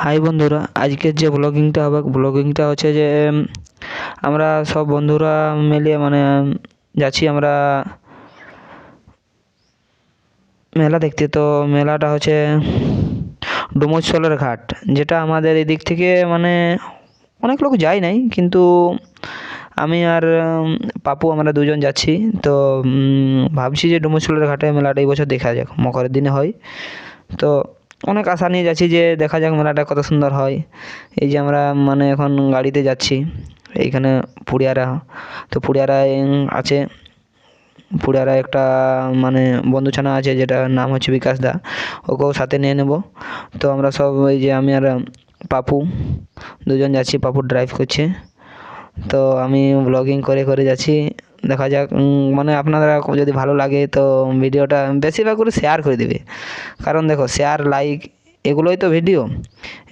High বন্ধুরা, আজকের যে ব্লগিংটা হবে ব্লগিংটা হচ্ছে যে আমরা সব বন্ধুরা মিলিয়ে মানে যাচ্ছি আমরা মেলা দেখতে। তো মেলাটা হচ্ছে ডুমুরসলের ঘাট, যেটা আমাদের এদিক থেকে মানে অনেক লোক যায় নাই, কিন্তু আমি আর পাপু আমরা দুজন যাচ্ছি। তো ভাবছি যে ডুমুরসলের ঘাটে মেলাটা এই বছর দেখা যাক, মকরের দিনে হয়। তো অনেক আশা নিয়ে যাচ্ছি যে দেখা যাক মেলাটা কত সুন্দর হয়। এই যে আমরা মানে এখন গাড়িতে যাচ্ছি, এইখানে পুড়িয়ারা, তো পুড়িয়ারায় আছে। পুড়িয়ারা একটা মানে বন্ধুছানা আছে যেটার নাম হচ্ছে বিকাশ দা, ওকেও সাথে নিয়ে নেব। তো আমরা সব ওই যে আমি আর পাপু দুজন যাচ্ছি পাপু ড্রাইভ করছে। তো আমি ব্লগিং করে করে যাচ্ছি। দেখা যাক মানে আপনারা যদি ভালো লাগে তো ভিডিওটা বেশিরভাগ করে শেয়ার করে দেবে। কারণ দেখো শেয়ার লাইক এগুলোই তো ভিডিও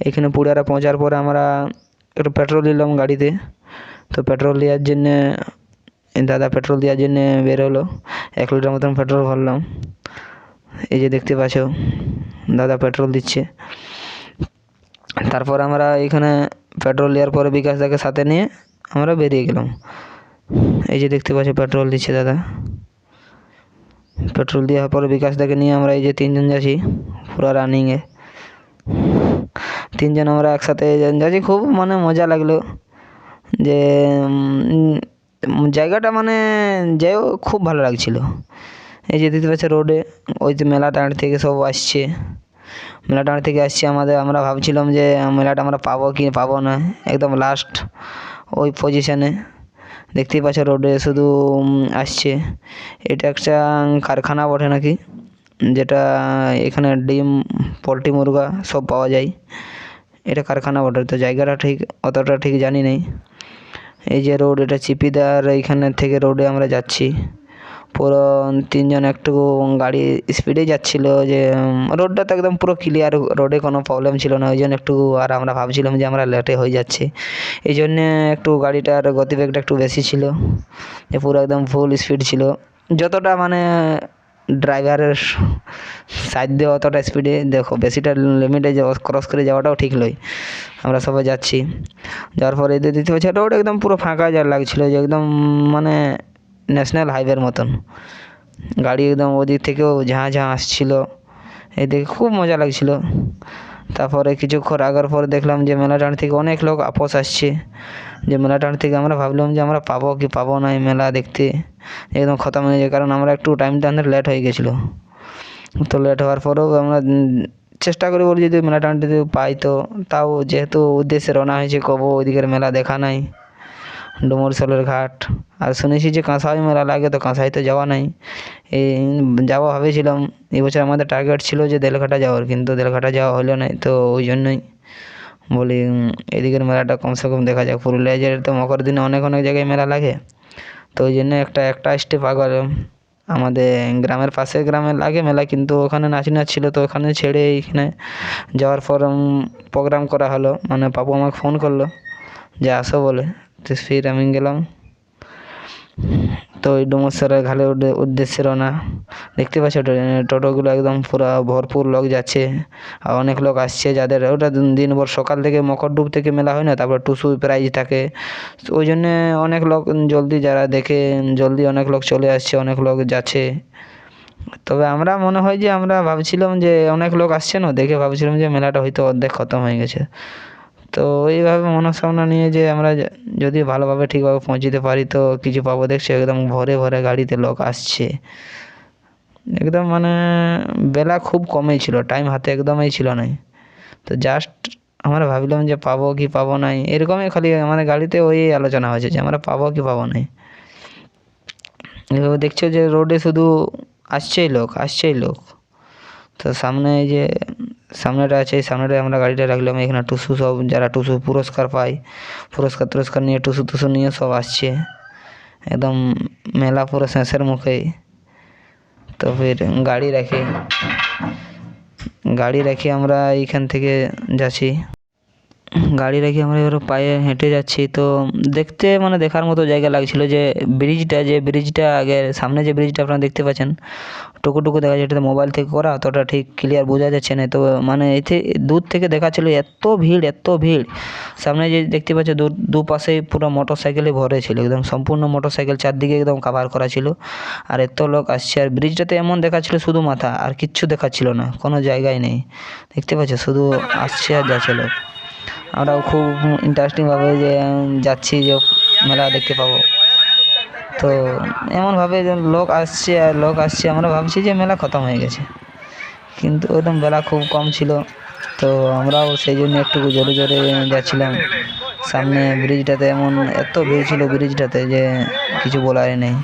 এখানে পুড়িয়ারা পৌঁছার পরে আমরা একটু পেট্রোল নিলাম গাড়িতে। তো পেট্রোল দেওয়ার জন্যে, দাদা পেট্রোল দেওয়ার জন্যে বের হলো। এক লিটার মতন পেট্রোল ভরলাম। এই যে দেখতে পাচ্ছ, দাদা পেট্রোল দিচ্ছে। তারপর আমরা এখানে পেট্রোল দেওয়ার পরে বিকাশ দাকে সাথে নিয়ে আমরা বেরিয়ে গেলাম। এই যে দেখতে পাচ্ছ, পেট্রোল দিচ্ছে দাদা। পেট্রোল দেওয়ার পরে বিকাশ দাকে নিয়ে আমরা এই যে তিনজন যাচ্ছি পুরো রানিংয়ে তিনজন আমরা একসাথে যাচ্ছি, খুব মানে মজা লাগল। যে জায়গাটা মানে যেও খুব ভালো লাগছিল। এই যে দেখতে পাচ্ছ রোডে ওই যে মেলা টাঁড় থেকে সব আসছে। মেলা টাঁড় থেকে আসছে আমাদের, আমরা ভাবছিলাম যে মেলাটা আমরা পাবো কি পাবো না, একদম লাস্ট ওই পজিশানে দেখতেই পাচ্ছ রোডে শুধু আসছে। এটা একটা কারখানা বটে নাকি? যেটা, এখানে ডিম, পোলট্রি, মুরগা সব পাওয়া যায়। এটা কারখানা বটে, তো জায়গাটা ঠিক, অতটা ঠিক জানি নেই। এই যে রোড, এটা চিপিদার এইখানে থেকে রোডে আমরা যাচ্ছি। পুরো তিনজন একটু গাড়ি স্পিডে যাচ্ছিল যে রোডটা তো একদম পুরো ক্লিয়ার রোডে কোনো প্রবলেম ছিল না। ওই জন্য একটু আর আমরা ভাবছিলাম যে আমরা লেটে হয়ে যাচ্ছে। এই জন্যে একটু গাড়িটার গতিবেগটা একটু বেশি ছিল। যে পুরো একদম ফুল স্পিড ছিল। যতটা মানে ড্রাইভারের দিয়ে অতটা স্পিডে দেখো, বেশিটা লিমিটে ক্রস করে যাওয়াটাও ঠিক নয়। আমরা সবাই যাচ্ছি। যাওয়ার পরে দিতে পারছি রোড একদম পুরো ফাঁকা যা লাগছিল যে একদম মানে ন্যাশনাল হাইওয়ের মতন। গাড়ি একদম ওদিক থেকেও ঝাঁ ঝাঁ আসছিল। এদিকে খুব মজা লাগছিল। তারপরে কিছুক্ষণ আগার পরে দেখলাম যে মেলাটার থেকে অনেক লোক আপোষ আসছে। যে মেলাটার থেকে আমরা ভাবলাম যে আমরা পাবো কি পাবো না এই মেলা দেখতে। একদম খতম হয়ে যায়, কারণ আমরা একটু টাইমটা আমাদের লেট হয়ে গেছিল। তো লেট হওয়ার পরেও আমরা চেষ্টা করি বলি যদি মেলা টানতে পাই তো। তাও যেহেতু উদ্দেশ্যে রওনা হয়েছে, কবো ওইদিকের মেলা দেখা নাই। ডুমুরসলের ঘাট আর শুনেছি যে কাঁসাই মেলা লাগে, তো কাঁসাই তো যাওয়া নাই। এই যাওয়া ভেবেছিলাম এবছর আমাদের টার্গেট ছিল যে দেলঘাটা যাওয়ার, কিন্তু দেলঘাটা যাওয়া হলো না তো ওই জন্যই বলি এদিকের মেলাটা কমসে কম দেখা যাক। পুরুলিয়া জেলার তো মকর দিনে অনেক অনেক জায়গায় মেলা লাগে, তো ওই জন্য একটা একটা স্টেপ আগার আমাদের গ্রামের পাশে গ্রামে লাগে মেলা, কিন্তু ওখানে নাচ নাচ ছিল, তো ওখানে ছেড়ে এইখানে যাওয়ার পর প্রোগ্রাম করা হলো। মানে পাপু আমাকে ফোন করল, যে আসো বলে। ফির আমি গেলাম। তো ওই ডুমুরসরের ঘালের উদ্দে- উদ্দেশ্যে রওনা দেখতে পাচ্ছ টোটোগুলো একদম পুরো ভরপুর লোক যাচ্ছে। আর অনেক লোক আসছে যাদের ওটা দিন- দিনভর সকাল থেকে মকরডুব থেকে মেলা হয় না, তারপর টুসু প্রাইজ থাকে। তো ওই জন্যে অনেক লোক জলদি যারা দেখে, জলদি অনেক লোক চলে আসছে, অনেক লোক যাচ্ছে। তবে আমরা মনে হয় যে আমরা ভাবছিলাম যে অনেক লোক আসছে না, দেখে ভাবছিলাম যে মেলাটা হয়তো অর্ধেক খতম হয়ে গেছে। তো এইভাবে মনস্কামনা নিয়ে যে আমরা যদি ভালোভাবে ঠিকভাবে পৌঁছতে পারি তো কিছু পাবো। দেখছি একদম ভরে ভরে গাড়িতে লোক আসছে। একদম মানে বেলা খুব কমই ছিল টাইম হাতে একদমই ছিল না তো জাস্ট আমরা ভাবলাম যে পাবো কি পাবো নাই, এরকমই খালি আমাদের গাড়িতে ওই আলোচনা হয়েছে যে আমরা পাবো কি পাবো নাই। এভাবে দেখছ যে রোডে শুধু আসছেই লোক আসছেই লোক। তো সামনে এই যে, সামনেটা আছে, এই সামনেটায় আমরা গাড়িটা রাখলাম। এখানে টুসু সব, যারা টুসু পুরস্কার পায়, পুরস্কার টুরস্কার নিয়ে টুসু টুসু নিয়ে সব আসছে। একদম মেলা পুরো শেষের মুখেই। তো ফির গাড়ি রেখে গাড়ি রেখে আমরা এইখান থেকে যাচ্ছি। গাড়ি রেখে আমরা এবার পায়ে হেঁটে যাচ্ছি। তো দেখতে মানে দেখার মতো জায়গা লাগছিল যে ব্রিজটা যে ব্রিজটা আগে, সামনে যে ব্রিজটা আপনারা দেখতে পাচ্ছেন টুকু টুকু দেখা যাচ্ছে এটা মোবাইল থেকে করা অতটা ঠিক ক্লিয়ার বোঝা যাচ্ছে না। তো মানে এতে দূর থেকে দেখাচ্ছিল এত ভিড় এত ভিড়। সামনে যে দেখতে পাচ্ছ দু, দুপাশেই পুরো মোটর সাইকেলে ভরে ছিল, একদম সম্পূর্ণ মোটর সাইকেল চারদিকে একদম কাভার করা ছিল। আর এত লোক আসছে, আর ব্রিজটাতে এমন দেখাচ্ছিল শুধু মাথা, আর কিচ্ছু দেখাচ্ছিল না, কোনো জায়গায় নেই। দেখতে পাচ্ছ শুধু আসছে আর যাচ্ছে লোক। আমরাও খুব ইন্টারেস্টিংভাবে যে যাচ্ছি যে মেলা দেখতে পাবো। তো এমনভাবে লোক আসছে আর লোক আসছে, আমরা ভাবছি যে মেলা খতম হয়ে গেছে। কিন্তু একদম বেলা খুব কম ছিল। তো আমরাও সেই জন্য একটু জোরে জোরে যাচ্ছিলাম। সামনে ব্রিজটাতে এমন এত ভিড় ছিল ব্রিজটাতে যে কিছু বলারই নেই।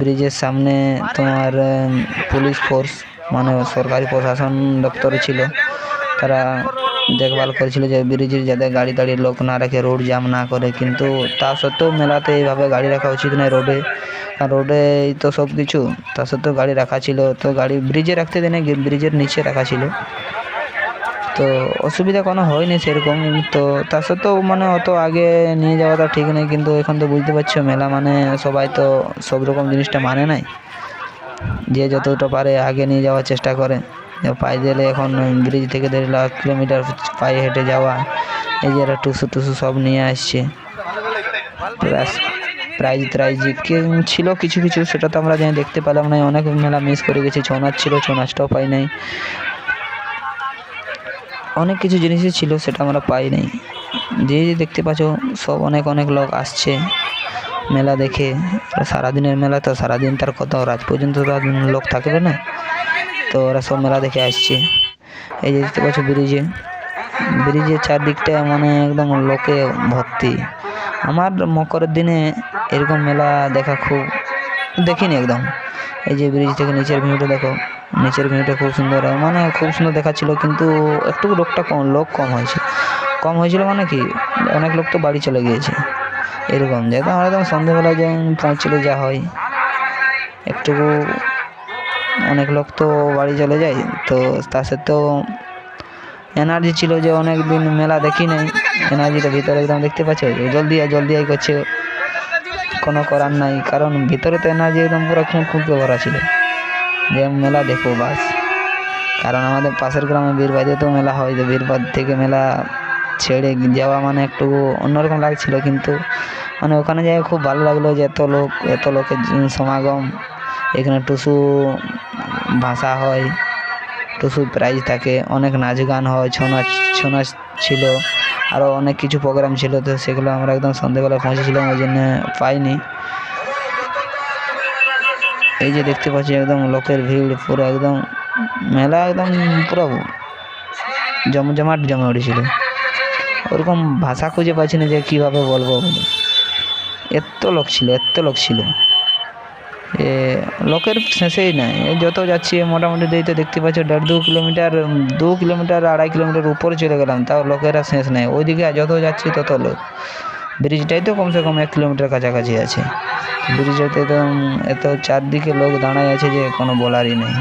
ব্রিজের সামনে তোমার পুলিশ ফোর্স মানে সরকারি প্রশাসন দপ্তর ছিল। তারা দেখভাল করেছিল যে ব্রিজের যাতে গাড়ি টাড়ি লোক না রাখে রোড জ্যাম না করে। কিন্তু তা সত্ত্বেও মেলাতে এইভাবে গাড়ি রাখা উচিত নয় রোডে। কারণ রোডে তো সব কিছু। তা সত্ত্বেও গাড়ি রাখা ছিল। তো গাড়ি ব্রিজে রাখতে দেনে ব্রিজের নিচে রাখা ছিল। তো অসুবিধা কোনো হয়নি সেরকম। তো তা সত্ত্বেও মানে অত আগে নিয়ে যাওয়াটা ঠিক নেই। কিন্তু এখন তো বুঝতে পারছ, মেলা মানে সবাই তো সব রকম জিনিসটা মানে নাই। যে যতটা পারে আগে নিয়ে যাওয়ার চেষ্টা করে। পায়ে এখন ব্রিজ থেকে দেড় লাখ কিলোমিটার পায়ে হেঁটে যাওয়া, এই যে এরা টুসু টুসু সব নিয়ে আসছে। প্রাইজ ট্রাইজ কে ছিল কিছু কিছু সেটা তো আমরা জানি, দেখতে পেলাম না। অনেক মেলা মিস করে গেছি ছৌ নাচ ছিল ছৌ নাচটাও পাই নাই। অনেক কিছু জিনিসই ছিল, সেটা আমরা পাই নাই। যে যে দেখতে পাচ্ছ, সব অনেক অনেক লোক আসছে মেলা দেখে। সারাদিনের মেলা তো সারাদিন তার কত, রাত পর্যন্ত লোক থাকবে না। তো ওরা সব মেলা দেখে আসছে। এই যে দেখতে পাচ্ছ ব্রিজে। ব্রিজের চারদিকটা মানে একদম লোকে ভর্তি। আমার মকরের দিনে এরকম মেলা দেখা খুব দেখিনি একদম। এই যে ব্রিজ থেকে নিচের ভিউটা দেখো। নিচের ভিউটা খুব সুন্দর। মানে খুব সুন্দর দেখাচ্ছিল কিন্তু একটু লোকটা কম, লোক কম হয়েছে। কম হয়েছিল মানে কি? অনেক লোক তো বাড়ি চলে গিয়েছে। এরকম। যেহেতু আমরা একদম সন্ধ্যেবেলায় যে পৌঁছলে যা হয়। একটুকু অনেক লোক তো বাড়ি চলে যায়, তো তার সত্ত্বেও এনার্জি ছিল যে অনেক দিন মেলা দেখি নাই এনার্জিটা ভিতরে একদম দেখতে পাচ্ছ? জলদি আয় জলদি আয় করছে। কোনো করার নাই, কারণ ভিতরে তো এনার্জি একদম পুরো খুঁতকে ভরা ছিল। যে মেলা দেখো বাস। কারণ আমাদের পাশের গ্রামে বীরবাদে তো মেলা হয় যে বীরবাদ থেকে মেলা ছেড়ে যাওয়া মানে একটু অন্যরকম লাগছিল, কিন্তু মানে ওখানে যাই খুব ভালো লাগল যে এত লোক, এত লোকের সমাগম। এখানে টুসু ভাষা হয়, টুসু প্রাইজ থাকে, অনেক নাচ গান হয়, ছৌ নাচ ছৌ নাচ ছিল আরও অনেক কিছু প্রোগ্রাম ছিল, তো সেগুলো আমরা একদম সন্ধ্যেবেলা পৌঁছেছিলাম, ওই জন্য পাইনি। এই যে দেখতে পাচ্ছি একদম লোকের ভিড়, পুরো একদম মেলা একদম পুরো জমজমাট জমে উঠেছিল। ওরকম ভাষা খুঁজে পাচ্ছি না যে কীভাবে বলব। বলে এত লোক ছিল এত লোক ছিল। এ, লোকের শেষেই নাই। যত যাচ্ছি, মোটামুটি দিই তো দেখতে পাচ্ছ, দেড় দু কিলোমিটার দু কিলোমিটার, আড়াই কিলোমিটার উপরে চলে গেলাম, তাও লোকেরা শেষ নেই। ওইদিকে যত যাচ্ছি, তত লোক। ব্রিজটাই তো কমসে কম এক কিলোমিটার কাছাকাছি আছে। ব্রিজটাতে তো এত চারদিকে লোক দাঁড়ায় আছে যে কোনো বলারই নেই।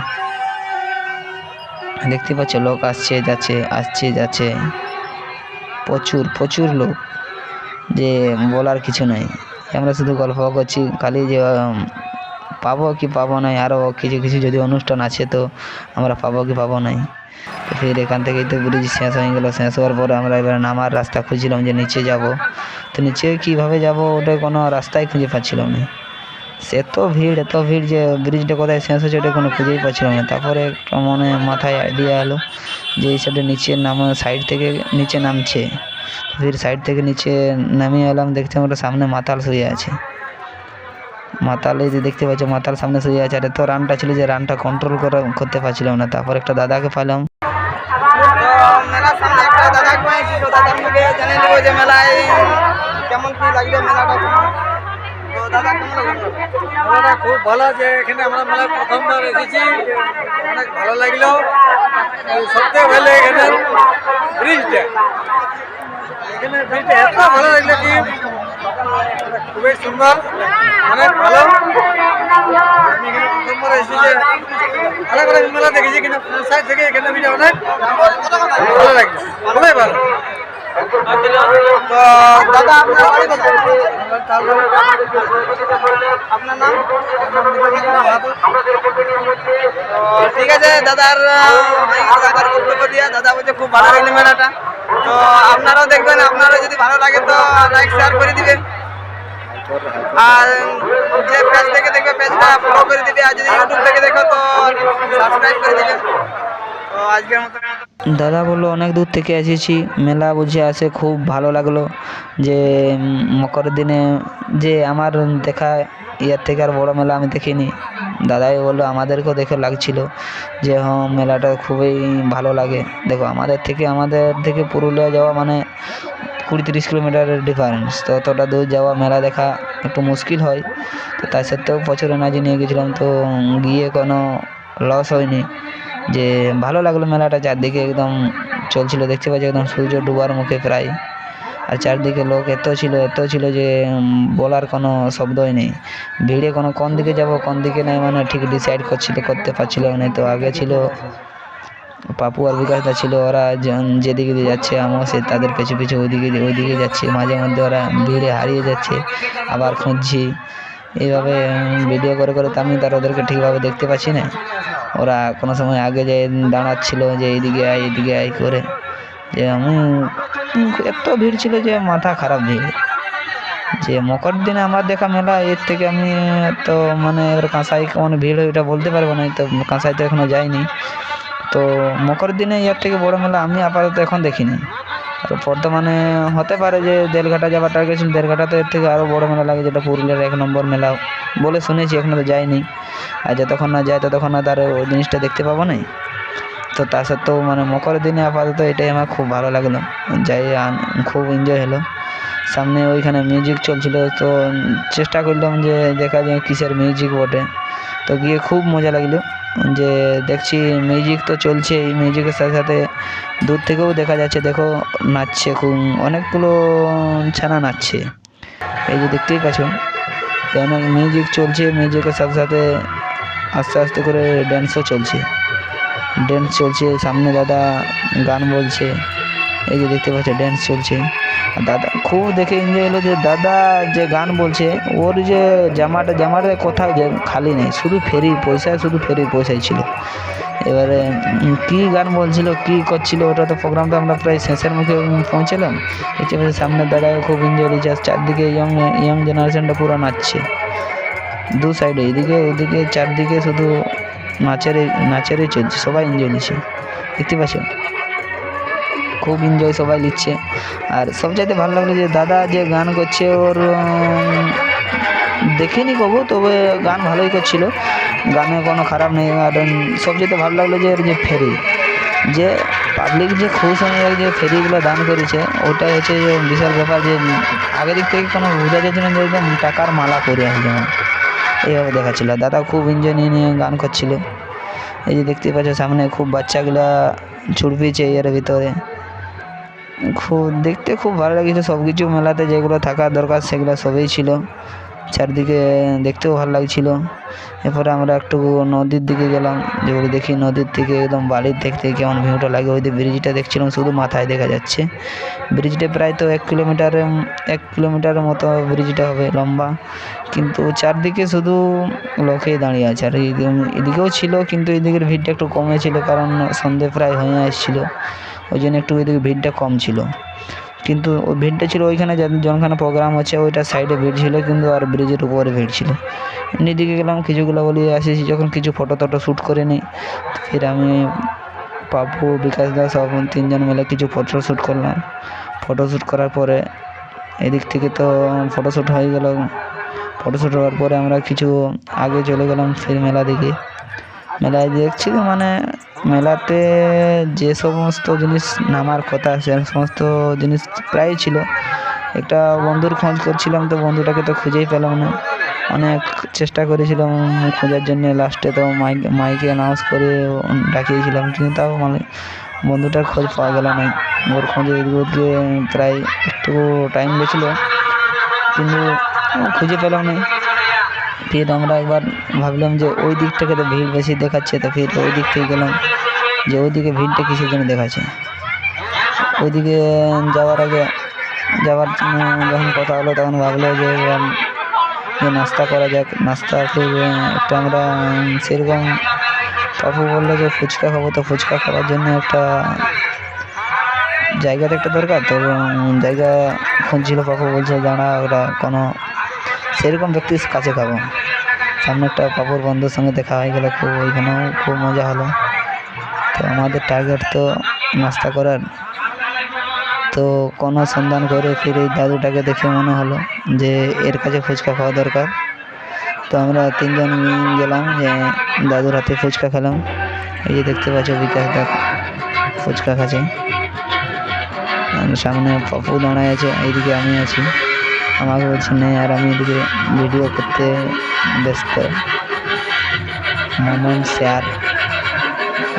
দেখতে পাচ্ছ, লোক আসছে, যাচ্ছে আসছে, যাচ্ছে। প্রচুর প্রচুর লোক। যে বলার কিছু নাই। আমরা শুধু গল্প করছি, খালি যে পাবো কি পাবো নাই? আরও কিছু কিছু যদি অনুষ্ঠান আছে তো আমরা পাবো কি পাবো নাই? তো ফির এখান থেকেই তো ব্রিজ শেষ হয়ে গেলো, শেষ হওয়ার পরে আমরা এবার নামার রাস্তা খুঁজছিলাম যে নিচে যাব। তো নিচে কীভাবে যাব ওটা কোনো রাস্তাই খুঁজে পাচ্ছিলাম না। সে এত ভিড় এত ভিড় যে ব্রিজটা কোথায় শেষ হচ্ছে ওটা কোনো খুঁজেই পাচ্ছিলাম না। তারপরে একটা মনে মাথায় আইডিয়া এলো যে এই সাইডে নিচে নাম সাইড থেকে নিচে নামছে। ফির সাইড থেকে নিচে নামিয়ে এলাম, দেখতে আমরা সামনে মাতাল শুয়ে আছে। মাতাল, এই যে দেখতে পাচ্ছ, মাতাল সামনে শুয়ে আছে। আর এত রানটা ছিল যে রানটা কন্ট্রোল করা করতে পারছিলাম না। তারপর একটা দাদাকে পাইলাম। খুব ভালো যে এখানে আমরা প্রথমবার এসেছি। অনেক ভালো লাগল। ভালো এখানে ব্রিজটা এখানে ব্রিজটা এত ভালো লাগল কি খুবই সুন্দর, অনেক ভালো। আমি এখানে প্রথমবার এসেছি অনেক অনেক মেলা দেখেছি কিন্তু সাইড থেকে এখানে অনেক ভালো লাগছে, খুবই ভালো। তো আপনার আপনার ঠিক আছে, দাদার দাদার বক্তব্য দিয়ে, দাদা বলছে খুব ভালো লাগল মেলাটা। তো আপনারাও দেখবেন, আপনারও যদি ভালো লাগে তো লাইক শেয়ার করে দিবেন। আর যে পেজ থেকে দেখবে পেজটা ফলো করে দিবে। আর যদি ইউটিউব থেকে দেখো, তো সাবস্ক্রাইব করে দিবে। তো আজকের মতো দাদা বলল অনেক দূর থেকে এসেছি। মেলা বুঝে আসে খুব ভালো লাগল যে উম, মকরের দিনে যে আমার দেখা ইয়ার থেকে আর বড় মেলা আমি দেখিনি। দাদাই বলল আমাদেরকেও দেখে লাগছিল যে হ্যাঁ মেলাটা খুবই ভালো লাগে। দেখো আমাদের থেকে আমাদের থেকে পুরুলিয়া যাওয়া মানে কুড়ি তিরিশ কিলোমিটারের ডিফারেন্স তো অতটা দূর যাওয়া মেলা দেখা একটু মুশকিল হয়। তো তার সত্ত্বেও প্রচুর এনার্জি নিয়ে গেছিলাম তো গিয়ে কোনো লস হয়নি। যে ভালো লাগল মেলাটা, চারদিকে একদম চলছিল, দেখতে পাচ্ছি একদম সূর্য ডুবার মুখে প্রায়। আর চারদিকে লোক এত ছিল এত ছিল যে বলার কোনো শব্দই নেই। ভিড়ে কোনো কোন দিকে যাব, কোন দিকে নেই মানে ঠিক ডিসাইড করছিল, করতে পারছিল না, তো আগে ছিল পাপু আর বিকাশদা ছিল, ওরা যেদিকে দিয়ে যাচ্ছে, আমিও সে তাদের পেছু পিছু ওইদিকে ওইদিকে যাচ্ছি। মাঝে মধ্যে ওরা ভিড়ে হারিয়ে যাচ্ছে, আবার খুঁজছি। এইভাবে ভিডিও করে করে তো আমি তার ওদেরকে ঠিকভাবে দেখতে পাচ্ছি না। ওরা কোনো সময় আগে যে দাঁড়াচ্ছিল যে এইদিকে আয় এইদিকে আয় করে, যে আমি এত ভিড় ছিল যে মাথা খারাপ ভিড়। যে মকর দিনে আমার দেখা মেলা, এর থেকে আমি তো মানে এবার কাঁসাই কেমন ভিড় হয় ওটা বলতে পারব না তো কাঁসাই তো এখনও যাইনি তো মকর দিনে এর থেকে বড় মেলা আমি আপাতত এখন দেখিনি। আর বর্তমানে হতে পারে যে দেলঘাটা যাওয়ার টার্গেট ছিল দেলঘাটা তো এর থেকে আরও বড় মেলা লাগে, যেটা পুরুলিয়ার এক নম্বর মেলা বলে শুনেছি, এখনও তো যাইনি। আর যতক্ষণ না যায় ততক্ষণ না তার ওই জিনিসটা দেখতে পাবো না তো তা সত্ত্বেও মানে মকর দিনে আপাতত এটাই আমার খুব ভালো লাগল। যাই খুব এনজয় হলো। সামনে ওইখানে মিউজিক চলছিল, তো চেষ্টা করলাম যে দেখা যায় কিসের মিউজিক বটে। তো গিয়ে খুব মজা লাগল। যে দেখছি মিউজিক তো চলছে, এই মিউজিকের সাথে সাথে দূর থেকেও দেখা যাচ্ছে, দেখো নাচছে খুব, অনেকগুলো ছানা নাচছে। এই যে দেখতেই পাচ্ছ, তো অনেক মিউজিক চলছে মিউজিকের সাথে সাথে আস্তে আস্তে করে ড্যান্সও চলছে। ড্যান্স চলছে, সামনে দাদা গান বলছে, এই যে দেখতে পাচ্ছ ড্যান্স চলছে। দাদা, খুব দেখে এনজয় হলো যে দাদা যে গান বলছে, ওর যে জামাটা জামাটা কোথাও যে খালি নেই, শুধু ফেরি পয়সা, শুধু ফেরির পয়সাই ছিল। এবারে কি গান বলছিল, কি করছিল, ওটা তো প্রোগ্রামটা আমরা প্রায় শেষের মুখে পৌঁছালাম। পাচ্ছি সামনে দাদাও খুব এনজয় হয়েছে চারদিকে ইয়ং ইয়ং জেনারেশনটা পুরো নাচছে। দু সাইডে এদিকে, ওদিকে, চারদিকে শুধু নাচেরই নাচেরই চলছে, সবাই এনজয় নিচ্ছে। দেখতে পাচ্ছ খুব এনজয় সবাই নিচ্ছে। আর সবচাইতে ভালো লাগল যে দাদা যে গান করছে, ওর দেখিনি কবু, তবে গান ভালোই করছিল। গানে কোনো খারাপ নেই। আর সবচেয়ে ভালো লাগল যে ওর যে ফেরি, যে পাবলিক যে খুশ হয়ে যে ফেরিগুলো দান করেছে, ওটাই হচ্ছে যে বিশাল ব্যাপার যে আগের দিক থেকে কোনো বোঝা যাচ্ছে না যে একদম টাকার মালা করে আসে যেমন। এইভাবে দেখাচ্ছিল। দাদা খুব এনজয় নিয়ে নিয়ে গান করছিল। এই যে দেখতে পাচ্ছ, সামনে খুব বাচ্চাগুলা ছুটপিছে এর ভিতরে। খুব, দেখতে খুব ভালো লাগছে সব কিছু মেলাতে যেগুলো থাকার দরকার সেগুলো সবই ছিল। চারদিকে দেখতেও ভালো লাগছিল। এরপরে আমরা একটু নদীর দিকে গেলাম। যেগুলো দেখি নদীর থেকে একদম বাড়ির দেখতে কেমন ভিউটা লাগে। ওই ব্রিজটা দেখছিলাম, শুধু মাথায় দেখা যাচ্ছে। ব্রিজটা প্রায় তো এক কিলোমিটার এক কিলোমিটারের মতো ব্রিজটা হবে লম্বা। কিন্তু চারদিকে শুধু লোকেই দাঁড়িয়ে আছে। আর এদিকে- এদিকেও ছিল, কিন্তু এদিকের ভিড়টা একটু কমেছিল কারণ সন্ধে প্রায় হয়ে আসছিল। ওই জন্য একটু এদিকে ভিড়টা কম ছিল। কিন্তু ওই ভিড়টা ছিল ওইখানে যাদের জনখানে প্রোগ্রাম হচ্ছে ওইটা সাইডে ভিড় ছিল, কিন্তু আর ব্রিজের উপরে ভিড় ছিল। এমনি দিকে গেলাম, কিছুগুলো বলি আসেছি যখন কিছু ফটো টটো শ্যুট করে নিই ফির আমি, পাপু, বিকাশ দাস সব তিনজন মিলে কিছু ফটো শ্যুট করলাম। ফটো শ্যুট করার পরে, এদিক থেকে তো ফটো শ্যুট হয়ে গেল। ফটো শ্যুট হওয়ার পরে আমরা কিছু আগে চলে গেলাম ফির মেলা দিকে। মেলায় দেখছি মানে মেলাতে যে সমস্ত জিনিস নামার কথা সে সমস্ত জিনিস প্রায় ছিল। একটা বন্ধুর খোঁজ করছিলাম তো বন্ধুটাকে তো খুঁজেই পেলাম না। অনেক চেষ্টা করেছিলাম খোঁজার জন্য। লাস্টে তো মাইক মাইকে অ্যানাউন্স করে ডাকিয়েছিলাম, কিন্তু তাও মানে বন্ধুটার খোঁজ পাওয়া গেল না। ওর খোঁজে এদিকে প্রায় একটু টাইম লেগেছিলো কিন্তু খুঁজে পেলাম না। ফির আমরা একবার ভাবলাম যে ওই দিকটাকে তো ভিড় বেশি দেখাচ্ছে, তো ফির ওই দিক থেকে গেলাম যে ওইদিকে ভিড়টা কিসের জন্য দেখাচ্ছে? ওইদিকে যাওয়ার আগে যাওয়ার যখন কথা হলো তখন ভাবলো যে যে নাস্তা করা যাক। নাস্তা ফির একটা আমরা সেরকম পাপু বলল যে ফুচকা খাব, তো ফুচকা খাওয়ার জন্য একটা জায়গার একটা দরকার। তো জায়গা খুঁজছিল পাপু বলছে দাঁড়া ওরা কোনো সেরকম ব্যক্তির কাছে খাব সামনে একটা পাপুর বন্ধুর সঙ্গে দেখা হয়ে গেলো, খুব ওইখানেও খুব মজা হলো। তো আমাদের টার্গেট তো নাস্তা করার। তো কোনো সন্ধান করে ফিরে দাদুটাকে দেখে মনে হলো যে এর কাছে ফুচকা খাওয়া দরকার। তো আমরা তিনজন গেলাম যে দাদুর হাতে ফুচকা খেলাম। এই যে দেখতে পাচ্ছ বিকাশ দা ফুচকা খাচ্ছে। সামনে পাপু দাঁড়ায় আছে, এইদিকে আমি আছি। বলছে নেই আর আমি এদিকে ভিডিও করতে ব্যস্ত। মোমেন্ট শেয়ার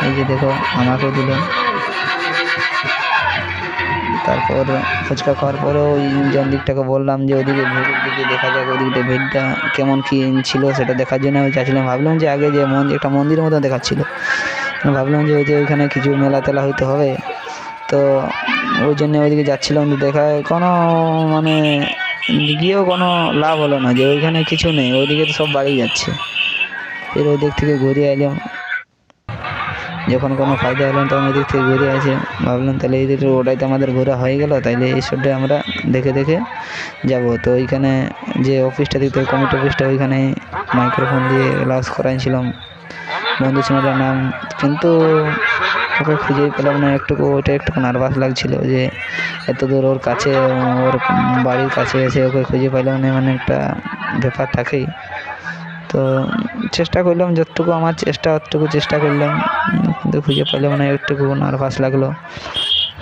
এই যে দেখো, আমাকেও দিল। তারপর ফুচকা খাওয়ার পরে ওই জন দিকটাকে বললাম যে, ওদিকে ভিড়ের দিকে দেখা যাক ওইদিকটা ভিড়টা কেমন কী ছিল সেটা দেখার জন্য আমি চাইছিলাম। ভাবলাম যে আগে যে মন্দির একটা মন্দিরের মতো দেখাচ্ছিল। ভাবলাম যে ওই যে ওইখানে কিছু মেলা তেলা হইতে হবে। তো ওই জন্য ওইদিকে যাচ্ছিলাম দেখায় কোনো মানে গিয়েও কোনো লাভ হলো না, যে ওইখানে কিছু নেই, ওইদিকে তো সব বাড়ি যাচ্ছে। ফের ওই দিক থেকে ঘুরে এলাম। যখন কোনো ফায়দা হলো না, তখন ওই দিক থেকে ঘুরে আসে। ভাবলাম তাহলে এই দিকে ওটাই তো আমাদের ঘোরা হয়ে গেল, তাইলে এই সবটাই আমরা দেখে দেখে যাব। তো ওইখানে যে অফিসটা দিতে কমিটি অফিসটা ওইখানে মাইক্রোফোন দিয়ে লাউস করাইছিলাম। বন্ধু ছেলেটার নাম, কিন্তু ওকে খুঁজেই পেলাম না একটুকু, ওটা একটু নার্ভাস লাগছিল যে এত দূর ওর কাছে, ওর বাড়ির কাছে এসে ওকে খুঁজে পাইলাম না মানে একটা ব্যাপার থাকেই। তো চেষ্টা করলাম, যতটুকু আমার চেষ্টা, অতটুকু চেষ্টা করলাম, কিন্তু খুঁজে পেলাম না, একটুকু নার্ভাস লাগল।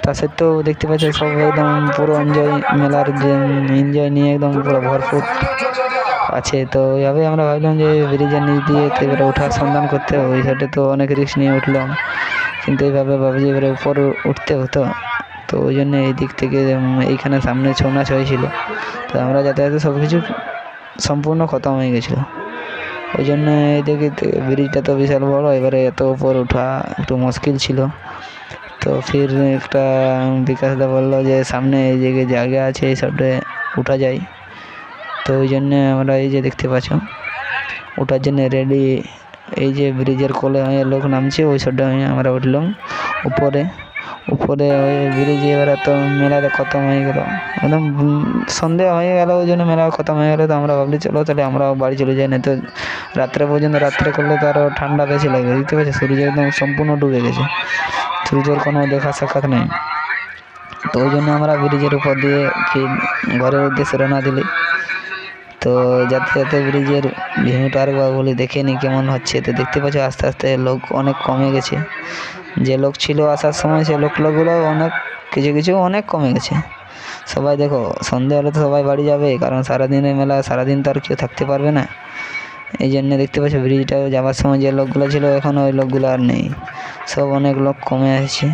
তা সত্ত্বেও দেখতে পাচ্ছি সব একদম পুরো এনজয় মেলার যে এনজয় নিয়ে একদম পুরো ভরপুর আছে। তো ওইভাবে আমরা ভাবলাম যে ব্রিজের নিচ দিয়ে এবারে ওঠার সন্ধান করতে হবে, ওই সাইডে তো অনেক রিস্ক নিয়ে উঠলাম। কিন্তু এইভাবে ভাবছি এবারে উপর উঠতে হতো। তো ওই জন্য এই দিক থেকে এইখানে সামনে ছৌ নাচ হয়েছিল। তো আমরা যাতায়াতে সব কিছু সম্পূর্ণ খতম হয়ে গেছিল। ওই জন্য এইদিকে তে- ব্রিজটা তো বিশাল বড়, এবারে এত উপর ওঠা একটু মুশকিল ছিল। তো ফির একটা বিকাশদা বলল যে, সামনে এই দিকে জায়গা আছে, এই সাইডে উঠা যায়। তো ওই জন্যে আমরা এই যে দেখতে পাচ্ছ ওঠার জন্য রেডি এই যে ব্রিজের কোলে হয়ে লোক নামছে, ওই সাইডে হয়ে আমরা উঠলাম। উপরে উপরে ওই ব্রিজে এবারে তো মেলাটা খতম হয়ে গেল। একদম সন্ধে হয়ে গেল, ওই জন্য মেলা খতম হয়ে গেলো। তো আমরা ভাবলি, চলো তাহলে আমরাও বাড়ি চলে যাই। না তো রাত্রে পর্যন্ত রাত্রে করলে তো আরও ঠান্ডা বেশি লাগবে দেখতে পাচ্ছি, সূর্য একদম সম্পূর্ণ ডুবে গেছে। সূর্যের কোনো দেখা সাক্ষাৎ নেই। তো ওই জন্য আমরা ব্রিজের উপর দিয়ে ঘরের উদ্দেশ্যে রওনা দিলি। তো যাতে যাতে ব্রিজের আরেকবার বলি দেখে নি কেমন হচ্ছে, তো দেখতে পাচ্ছ আস্তে আস্তে লোক অনেক কমে গেছে। যে লোক ছিল আসার সময়, সে লোক লোকগুলো অনেক, কিছু কিছু অনেক কমে গেছে। সবাই দেখো, সন্ধে হলে তো সবাই বাড়ি যাবে, কারণ সারাদিনের মেলা, সারাদিন তো আর কেউ থাকতে পারবে না। এই জন্য দেখতে পাচ্ছ ব্রিজটা যাওয়ার সময় যে লোকগুলো ছিল, এখন ওই লোকগুলো আর নেই। সব অনেক লোক কমে আসছে।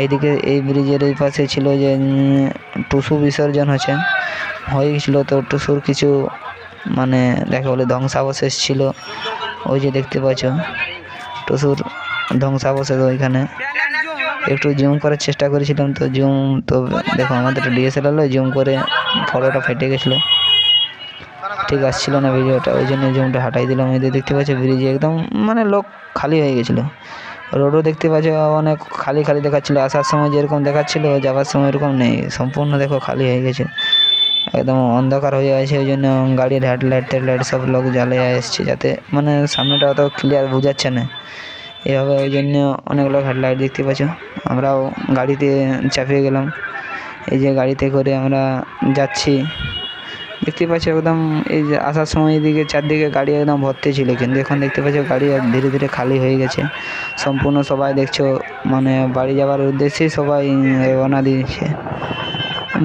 এইদিকে এই ব্রিজের এই পাশে ছিল যে টুসু বিসর্জন হচ্ছে হয়ে গেছিল তো টুসুর কিছু মানে দেখা বলে ধ্বংসাবশেষ ছিল। ওই যে দেখতে পাচ্ছ, টুসুর ধ্বংসাবশেষ ওইখানে। একটু জুম করার চেষ্টা করেছিলাম তো জুম তো দেখো আমাদের ডিএসএলআর জুম করে ফটোটা ফেটে গেছিল। ঠিক আসছিল না ভিডিওটা ওই জন্য জুমটা হাঁটাই দিলাম। এই দেখতে পাচ্ছ, ব্রিজে একদম মানে লোক খালি হয়ে গেছিল। রোডও দেখতে পাচ্ছ, অনেক খালি খালি দেখাচ্ছিলো। আসার সময় যেরকম দেখাচ্ছিলো যাওয়ার সময় এরকম নেই। সম্পূর্ণ দেখো খালি হয়ে গেছে। একদম অন্ধকার হয়ে আছে, ওই জন্য গাড়ির হেডলাইট টেডলাইট সব লোক জ্বালিয়ে এসছে যাতে মানে সামনেটা অত ক্লিয়ার বোঝাচ্ছে না। এভাবে ওই জন্য অনেক লোক হেডলাইট দেখতে পাচ্ছ। আমরাও গাড়িতে চাপিয়ে গেলাম। এই যে গাড়িতে করে আমরা যাচ্ছি। দেখতে পাচ্ছ একদম এই যে আসার সময় এদিকে চারদিকে গাড়ি একদম ভর্তি ছিল, কিন্তু এখন দেখতে পাচ্ছ গাড়ি ধীরে ধীরে খালি হয়ে গেছে। সম্পূর্ণ সবাই দেখছ মানে বাড়ি যাওয়ার উদ্দেশ্যেই সবাই রওনা দিয়েছে।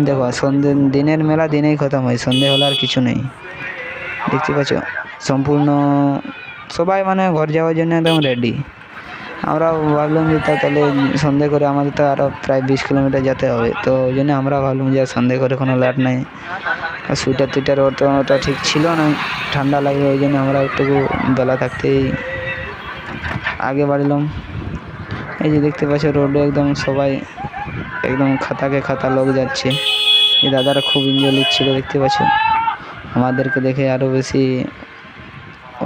দেখো সন্ধে, দিনের মেলা দিনেই খতম হয়, সন্ধে হলে আর কিছু নেই। দেখতে পাচ্ছ, সম্পূর্ণ সবাই মানে ঘর যাওয়ার জন্য একদম রেডি আমরা ভাবলাম যে তাহলে সন্ধে করে আমাদের তো আরও প্রায় বিশ কিলোমিটার যেতে হবে, তো ওই জন্য আমরা ভাবলাম যে সন্ধে করে কোনো লাট নাই। আর সুইটার টুইটার ওটা ওটা ঠিক ছিল না, ঠান্ডা লাগবে ওই জন্য আমরা একটু বেলা থাকতেই আগে বাড়লাম। এই যে দেখতে পাচ্ছ রোডে একদম সবাই একদম খাতাকে খাতা লোক যাচ্ছে। এই দাদারা খুব এনজয় নিচ্ছিল দেখতে পাচ্ছেন আমাদেরকে দেখে আরও বেশি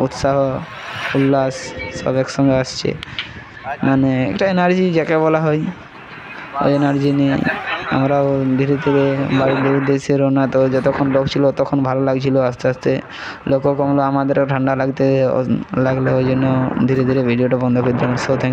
উৎসাহ, উল্লাস সব একসঙ্গে আসছে। মানে একটা এনার্জি যাকে বলা হয়, ওই এনার্জি নিয়ে আমরাও ধীরে ধীরে বাড়ির উদ্দেশ্যে রওনা তো যতক্ষণ লোক ছিল তখন ভালো লাগছিল আস্তে আস্তে। লোকও কমলো আমাদেরও ঠান্ডা লাগতে লাগল, ওই জন্য ধীরে ধীরে ভিডিওটা বন্ধ করে দিলাম। So thank